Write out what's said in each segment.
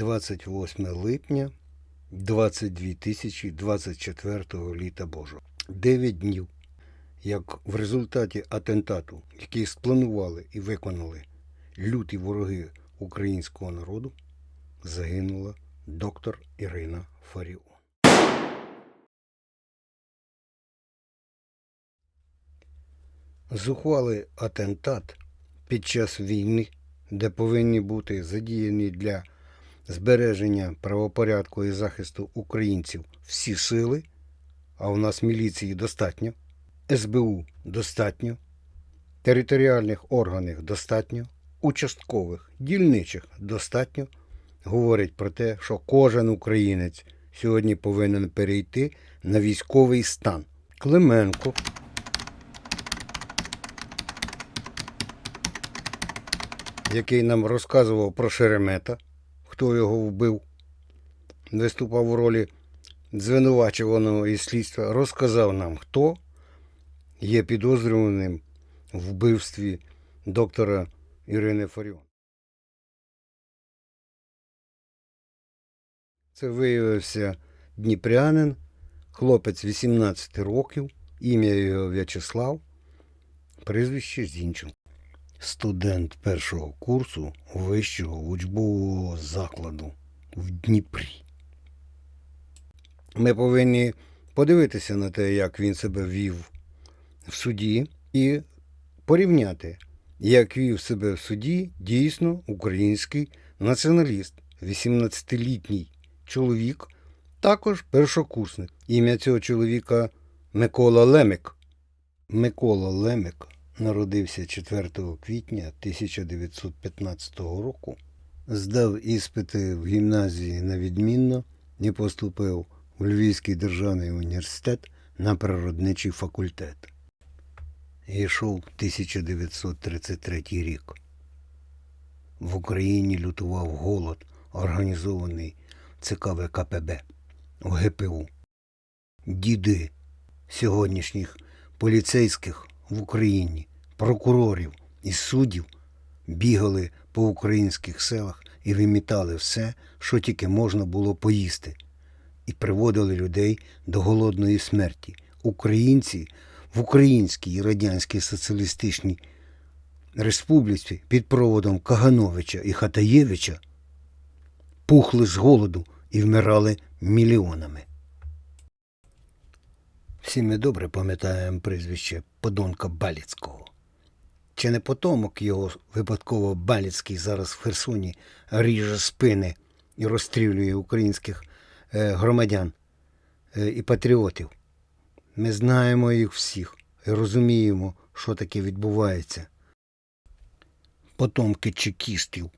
28 липня 22 літа Божого. 9 днів, як в результаті атентату, який спланували і виконали люті вороги українського народу, загинула доктор Ірина Фаріон. Зухвалий атентат під час війни, де повинні бути задіяні для збереження правопорядку і захисту українців всі сили, а у нас міліції достатньо, СБУ достатньо, територіальних органів достатньо, участкових, дільничих достатньо, говорить про те, що кожен українець сьогодні повинен перейти на військовий стан. Клименко. Який нам розказував про Шеремета, хто його вбив, виступав у ролі звинувачуваного із слідства, розказав нам, хто є підозрюваним в вбивстві доктора Ірини Фаріон. Це виявився дніпрянин, хлопець 18 років, ім'я його В'ячеслав, прізвище Зінченко студент першого курсу вищого учбового закладу в Дніпрі. Ми повинні подивитися на те, як він себе вів в суді, і порівняти, як вів себе в суді дійсно український націоналіст, 18-літній чоловік, також першокурсник. Ім'я цього чоловіка Микола Лемик. Микола Лемик народився 4 квітня 1915 року, здав іспити в гімназії на відмінно і поступив у Львівський державний університет на природничий факультет. Йшов 1933 рік. В Україні лютував голод, організований ЦК ВКПБ, ОГПУ. Діди сьогоднішніх поліцейських в Україні, прокурорів і суддів бігали по українських селах і вимітали все, що тільки можна було поїсти, і приводили людей до голодної смерті. Українці в Українській Радянській Соціалістичній Республіці під проводом Кагановича і Хатаєвича пухли з голоду і вмирали мільйонами. Всі ми добре пам'ятаємо прізвище подонка Баліцького. Чи не потомок його випадково Баліцький зараз в Херсоні ріже спини і розстрілює українських е, громадян е, і патріотів? Ми знаємо їх всіх і розуміємо, що таке відбувається. Потомки чекістів,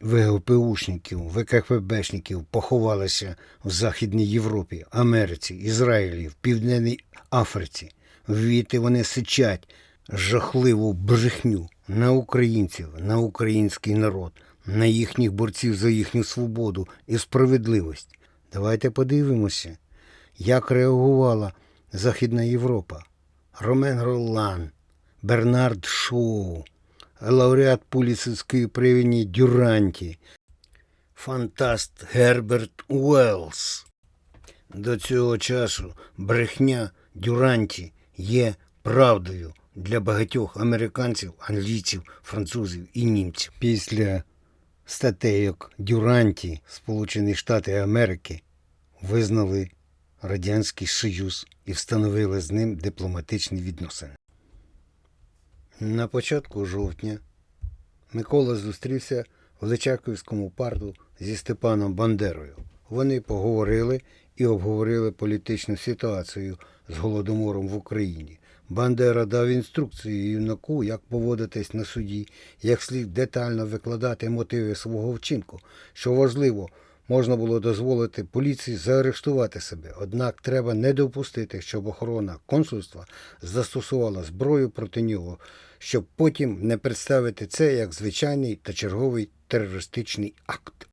ВГПУшників, ВКПБшників поховалися в Західній Європі, Америці, Ізраїлі, в Південній Африці. Віти вони сичать жахливу брехню на українців, на український народ, на їхніх борців за їхню свободу і справедливість. Давайте подивимося, як реагувала Західна Європа. Ромен Ролан, Бернард Шоу, лауреат Пуліцерської премії Дюранті, фантаст Герберт Уеллс. До цього часу брехня Дюранті є правдою для багатьох американців, англійців, французів і німців. Після статейок Дюранті Сполучені Штати Америки визнали Радянський Союз і встановили з ним дипломатичні відносини. На початку жовтня Микола зустрівся в Личаковському парку зі Степаном Бандерою. Вони поговорили і обговорили політичну ситуацію з голодомором в Україні. Бандера дав інструкції юнаку, як поводитись на суді, як слід детально викладати мотиви свого вчинку. Що важливо, можна було дозволити поліції заарештувати себе. Однак треба не допустити, щоб охорона консульства застосувала зброю проти нього, щоб потім не представити це як звичайний та черговий терористичний акт.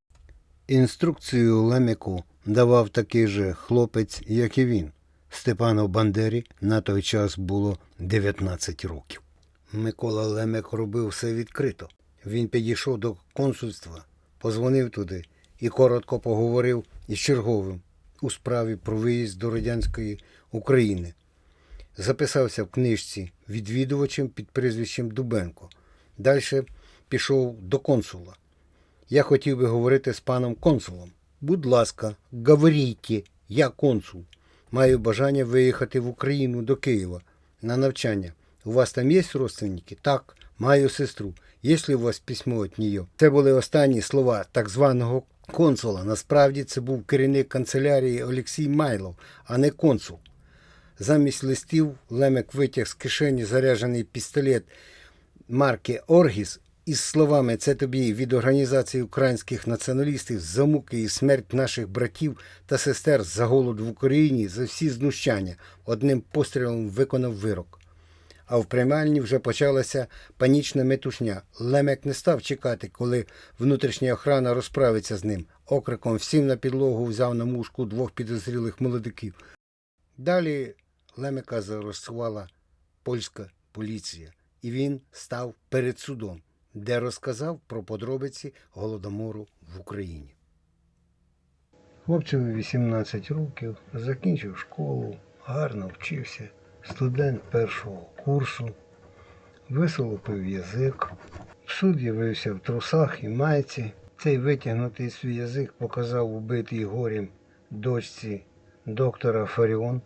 Інструкцію Леміку давав такий же хлопець, як і він. Степану Бандері на той час було 19 років. Микола Лемек робив все відкрито. Він підійшов до консульства, позвонив туди і коротко поговорив із черговим у справі про виїзд до радянської України. Записався в книжці відвідувачем під прізвищем Дубенко. Далі пішов до консула. Я хотів би говорити з паном консулом. Будь ласка, говоріть, я консул. Маю бажання виїхати в Україну до Києва на навчання. У вас там є родственники? Так, маю сестру. Є ли у вас письмо від неї? Це були останні слова так званого консула. Насправді це був керівник канцелярії Олексій Майлов, а не консул. Замість листів Лемек витяг з кишені заряджений пістолет марки Оргіс із словами Це тобі від організації українських націоналістів за муки і смерть наших братів та сестер за голод в Україні за всі знущання. Одним пострілом виконав вирок. А в приймальні вже почалася панічна метушня. Лемек не став чекати, коли внутрішня охрана розправиться з ним. Окриком всім на підлогу взяв на мушку двох підозрілих молодиків. Далі Лемека заарестувала польська поліція, і він став перед судом, де розказав про подробиці голодомору в Україні. Хлопцеві 18 років, закінчив школу, гарно вчився, студент першого курсу, висолопив язик. В суд явився в трусах і майці. Цей витягнутий свій язик показав убитий горем дочці доктора Фаріон.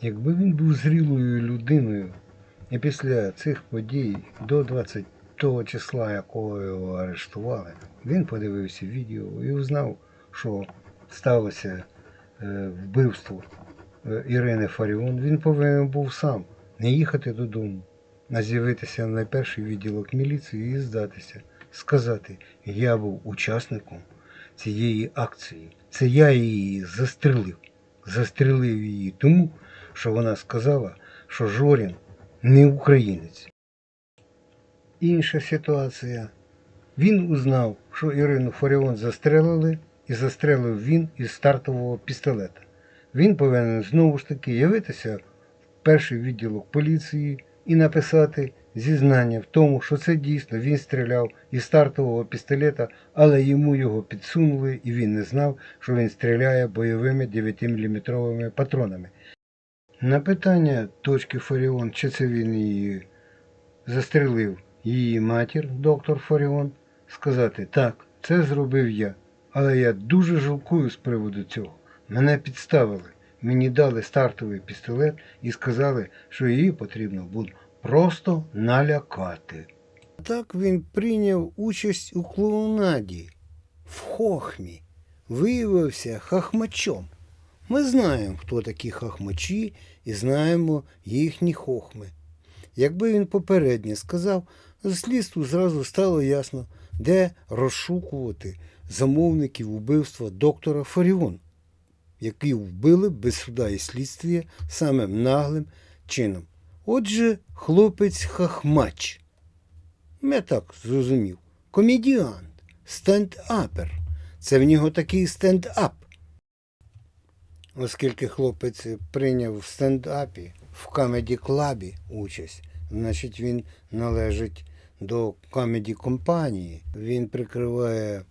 Якби він був зрілою людиною, і після цих подій до 20 того числа, якого його арештували, він подивився відео і узнав, що сталося е, вбивство е, Ірини Фаріон, він повинен був сам не їхати додому, а з'явитися на перший відділок міліції і здатися, сказати, я був учасником цієї акції. Це я її застрелив. Застрелив її тому, що вона сказала, що Жорін не українець. Інша ситуація. Він узнав, що Ірину Фаріон застрелили, і застрелив він із стартового пістолета. Він повинен знову ж таки явитися в перший відділок поліції і написати зізнання в тому, що це дійсно він стріляв із стартового пістолета, але йому його підсунули, і він не знав, що він стріляє бойовими 9-мм патронами. На питання точки Фаріон, чи це він її застрелив її матір, доктор Фаріон, сказати так, це зробив я. Але я дуже жалкую з приводу цього. Мене підставили. Мені дали стартовий пістолет і сказали, що її потрібно буде просто налякати. Так він прийняв участь у клоунаді в хохмі, виявився хахмачом. Ми знаємо, хто такі хахмачі, і знаємо їхні хохми. Якби він попередньо сказав, слідству зразу стало ясно, де розшукувати замовників убивства доктора Фаріон, які вбили без суда і слідствія самим наглим чином. Отже, хлопець хахмач. Я так зрозумів. Комедіант, стенд-апер. Це в нього такий стенд-ап. Оскільки хлопець прийняв в стендапі в камеді клабі участь, значить він належить до камеді компанії. Він прикриває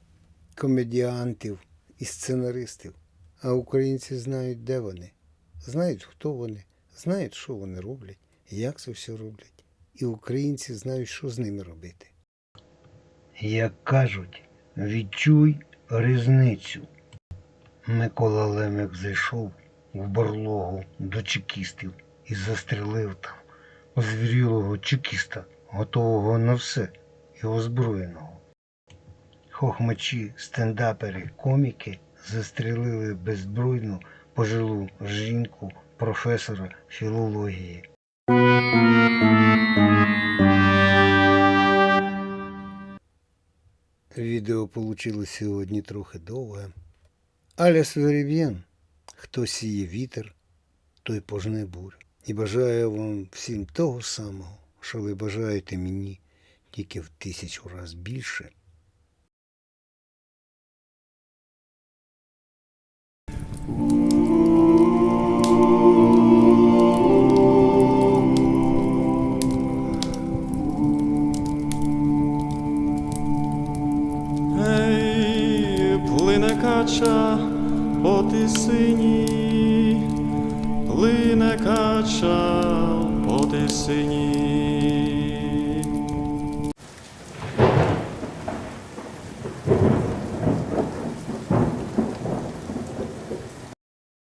комедіантів і сценаристів. А українці знають, де вони, знають, хто вони, знають, що вони роблять, як це все роблять. І українці знають, що з ними робити. Як кажуть, відчуй різницю. Микола Лемек зайшов в барлогу до чекістів і застрелив там озвірілого чекіста, готового на все і озброєного. Хохмачі, стендапери, коміки застрелили беззбройну пожилу жінку професора філології. Відео получилось сьогодні трохи довге. Але Сверіб'єн, хто сіє вітер, той пожне бурю. І бажаю вам всім того самого, що ви бажаєте мені тільки в тисячу раз більше. Кача по тисині, плине кача по тисині.